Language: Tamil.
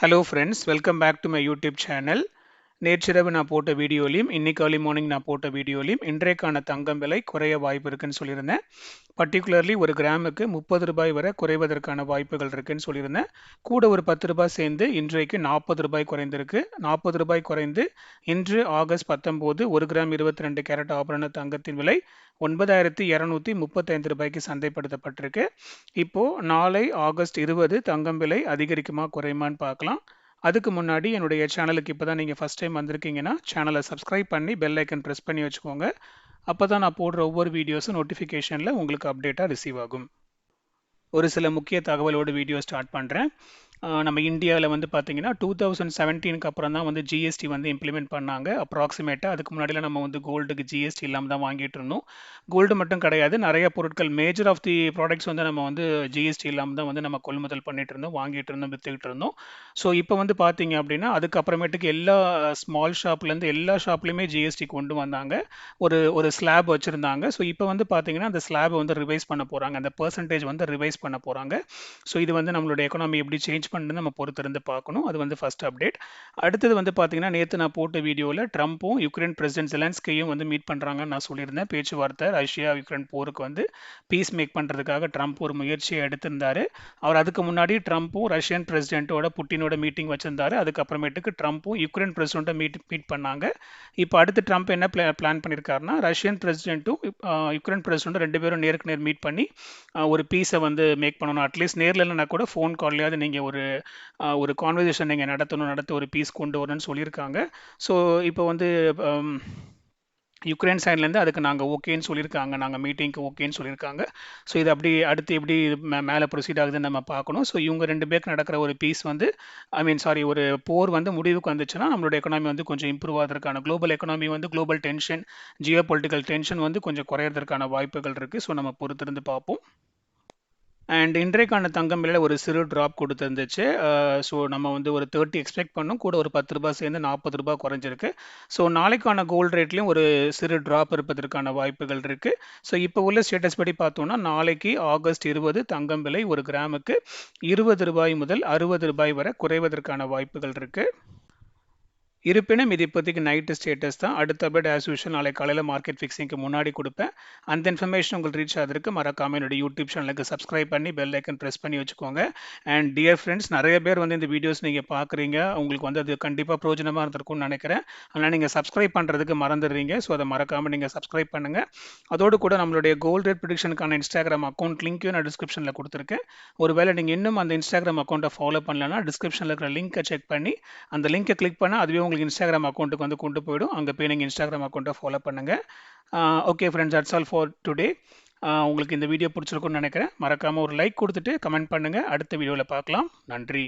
Hello friends, welcome back to my YouTube channel. நேற்றிரவு நான் போட்ட வீடியோலையும் இன்னைக்கு ஏர்லி மார்னிங் நான் போட்ட வீடியோலையும் இன்றைக்கான தங்கம் விலை குறைய வாய்ப்பு இருக்குன்னு சொல்லியிருந்தேன். பர்டிகுலர்லி ஒரு கிராமுக்கு முப்பது ரூபாய் வரை குறைவதற்கான வாய்ப்புகள் இருக்குன்னு சொல்லியிருந்தேன். கூட ஒரு பத்து ரூபாய் சேர்ந்து இன்றைக்கு நாற்பது ரூபாய் குறைந்திருக்கு. நாற்பது ரூபாய் குறைந்து இன்று ஆகஸ்ட் பத்தொம்போது ஒரு கிராம் இருபத்தி ரெண்டு கேரட் ஆபரண தங்கத்தின் விலை ஒன்பதாயிரத்தி இரநூத்தி முப்பத்தைந்து ரூபாய்க்கு சந்தைப்படுத்தப்பட்டிருக்கு. இப்போ நாளை ஆகஸ்ட் இருபது தங்கம் விலை அதிகரிக்குமா குறையுமான்னு பார்க்கலாம். அதுக்கு முன்னாடி என்னுடைய சேனலுக்கு இப்போ தான் நீங்கள் ஃபஸ்ட் டைம் வந்திருக்கீங்கன்னா சேனலை சப்ஸ்கிரைப் பண்ணி பெல் ஐக்கன் ப்ரெஸ் பண்ணி வச்சுக்கோங்க. அப்போ தான் நான் போடுற ஒவ்வொரு வீடியோஸும் நோட்டிஃபிகேஷனில் உங்களுக்கு அப்டேட்டாக ரிசீவ் ஆகும். ஒரு சில முக்கிய தகவலோட வீடியோ ஸ்டார்ட் பண்ணுறேன் நம்ம இந்தியாவில் வந்து பார்த்தீங்கன்னா டூ தௌசண்ட் செவன்டீனுக்கு அப்புறம் தான் வந்து ஜிஎஸ்டி வந்து இம்ப்ளிமெண்ட் பண்ணாங்க. அப்ராக்சிமேட்டாக அதுக்கு முன்னாடியில் நம்ம வந்து கோல்டுக்கு ஜிஎஸ்டி இல்லாமல் தான் வாங்கிட்டு இருந்தோம். கோல்டு மட்டும் கிடையாது. நிறைய பொருட்கள் மேஜர் ஆஃப் தி ப்ராடக்ட்ஸ் வந்து நம்ம வந்து ஜிஎஸ்டி இல்லாமல் தான் வந்து நம்ம கொள்முதல் பண்ணிட்டு இருந்தோம் வாங்கிட்டு இருந்தோம் விற்றுக்கிட்டு இருந்தோம். ஸோ இப்போ வந்து பார்த்தீங்க அப்படின்னா அதுக்கப்புறமேட்டுக்கு எல்லா ஸ்மால் ஷாப்லேருந்து எல்லா ஷாப்லேயுமே ஜிஎஸ்டி கொண்டு வந்தாங்க. ஒரு ஒரு ஸ்லாப் வச்சுருந்தாங்க. ஸோ இப்போ வந்து பார்த்தீங்கன்னா அந்த ஸ்லாப் வந்து ரிவைஸ் பண்ண போகிறாங்க அந்த பர்சன்டேஜ் வந்து ரிவைஸ் பண்ண போகிறாங்க ஸோ இது வந்து நம்மளுடைய எக்கனாமி எப்படி சேஞ்ச் பனிஷ்மெண்ட் நம்ம பொறுத்திருந்து பார்க்கணும். அது வந்து ஃபர்ஸ்ட் அப்டேட் அடுத்தது வந்து பார்த்தீங்கன்னா நேற்று நான் போட்ட வீடியோவில் ட்ரம்ப்பும் யுக்ரைன் பிரசிடென்ட் ஜெலன்ஸ்கையும் வந்து மீட் பண்ணுறாங்கன்னு நான் சொல்லியிருந்தேன். பேச்சுவார்த்தை ரஷ்யா யுக்ரைன் போருக்கு வந்து பீஸ் மேக் பண்ணுறதுக்காக ட்ரம்ப் ஒரு முயற்சியை எடுத்திருந்தார். அவர் அதுக்கு முன்னாடி ட்ரம்ப்பும் ரஷ்யன் பிரசிடென்ட்டோட புட்டினோட மீட்டிங் வச்சிருந்தாரு. அதுக்கப்புறமேட்டுக்கு ட்ரம்ப்பும் யுக்ரைன் பிரசிடென்ட்டை மீட் மீட் பண்ணாங்க. இப்போ அடுத்து ட்ரம்ப் என்ன பிளா பிளான் பண்ணியிருக்காருன்னா ரஷ்யன் பிரசிடென்ட்டும் யுக்ரைன் பிரசிடென்ட்டும் ரெண்டு பேரும் நேருக்கு நேர் மீட் பண்ணி ஒரு பீஸை வந்து மேக் பண்ணணும். அட்லீஸ்ட் நேரில் இல்லைனா கூட ஃபோன் கால்லையாவது நீங்கள் ஒரு ஒரு கான்வர்சேஷன் நீங்கள் நடத்தணும் நடத்த ஒரு பீஸ் கொண்டு வரணும்னு சொல்லியிருக்காங்க. ஸோ இப்போ வந்து யுக்ரைன் சைட்லேருந்து அதுக்கு நாங்கள் ஓகேன்னு சொல்லியிருக்காங்க. நாங்கள் மீட்டிங்க்கு ஓகேன்னு சொல்லியிருக்காங்க. ஸோ இது அப்படி அடுத்து எப்படி மே மேலே ப்ரொசீட் ஆகுதுன்னு நம்ம பார்க்கணும். ஸோ இவங்க ரெண்டு பேருக்கு நடக்கிற ஒரு பீஸ் வந்து ஐ மீன் சாரி ஒரு போர் வந்து முடிவுக்கு வந்துச்சுன்னா நம்மளோட எக்கனாமி வந்து கொஞ்சம் இம்ப்ரூவ் ஆகிறதுக்கான குளோபல் எக்கனாமி வந்து global tension geopolitical tension வந்து கொஞ்சம் குறையிறதுக்கான வாய்ப்புகள் இருக்குது ஸோ நம்ம பொறுத்திருந்து பார்ப்போம். அண்ட் இன்றைக்கான தங்கம் விலையில் ஒரு சிறு ட்ராப் கொடுத்துருந்துச்சு. ஸோ நம்ம வந்து ஒரு தேர்ட்டி எக்ஸ்பெக்ட் பண்ணோம். கூட ஒரு பத்து ரூபாய் சேர்ந்து நாற்பது ரூபாய் குறைஞ்சிருக்கு. ஸோ நாளைக்கான கோல்டு ரேட்லையும் ஒரு சிறு ட்ராப் இருப்பதற்கான வாய்ப்புகள் இருக்குது ஸோ இப்போ உள்ள ஸ்டேட்டஸ் படி பார்த்தோம்னா நாளைக்கு ஆகஸ்ட் இருபது தங்கம் விலை ஒரு கிராமுக்கு இருபது ரூபாய் முதல் அறுபது ரூபாய் வரை குறைவதற்கான வாய்ப்புகள் இருக்குது இருப்பினும் இது இப்போதைக்கு நைட்டு ஸ்டேட்டஸ் தான். அடுத்த அப்டேட் ஆஸ் யூஷுவல் நாளை காலையில் மார்க்கெட் ஃபிக்ஸிங்க்கு முன்னாடி கொடுப்பேன். அந்த இன்ஃபர்மேஷன் உங்களுக்கு ரீச் ஆகிறதுக்கு மறக்காம என்னோட யூடியூப் சேனலுக்கு சப்ஸ்கிரைப் பண்ணி பெல் ஐக்கன் ப்ரெஸ் பண்ணி வச்சுக்கோங்க. அண்ட் டியர் ஃப்ரெண்ட்ஸ் நிறைய பேர் வந்து இந்த வீடியோஸ் நீங்கள் பார்க்குறீங்க. உங்களுக்கு வந்து அது கண்டிப்பாக பிரோஜனமாக இருந்திருக்கும்னு நினைக்கிறேன். அதனால் நீங்கள் சப்ஸ்கிரைப் பண்ணுறதுக்கு மறந்துடுறீங்க. ஸோ அதை மறக்காமல் நீங்கள் சப்ஸ்கிரைப் பண்ணுங்கள் அதோடு கூட நம்மளுடைய கோல்ட் ரேட் ப்ரிடிக்ஷனுக்கான இன்ஸ்டாகிராம் அக்கௌண்ட் லிங்க்கையும் நான் டிஸ்கிரிப்ஷனில் கொடுத்துருக்கேன். ஒருவேளை நீங்கள் இன்னும் அந்த இன்ஸ்டாகிராம் அக்கௌண்ட்டை ஃபாலோ பண்ணலன்னா டிஸ்கிரிப்ஷனில் இருக்கிற லிங்க்கை செக் பண்ணி அந்த லிங்க்கை கிளிக் பண்ணால் அதுவே உங்களுக்கு இன்ஸ்டாகிராம் அக்கௌண்ட்டுக்கு வந்து கொண்டு போயிடும். அங்கே போய் நீங்கள் இன்ஸ்டாகிராம் அக்கௌண்ட்டை ஃபாலோ பண்ணுங்கள் okay friends that's all for today உங்களுக்கு இந்த வீடியோ பிடிச்சிருக்குன்னு நினைக்கிறேன். மறக்காமல் ஒரு லைக் கொடுத்துட்டு கமெண்ட் பண்ணுங்கள் அடுத்த வீடியோவில் பார்க்கலாம். நன்றி.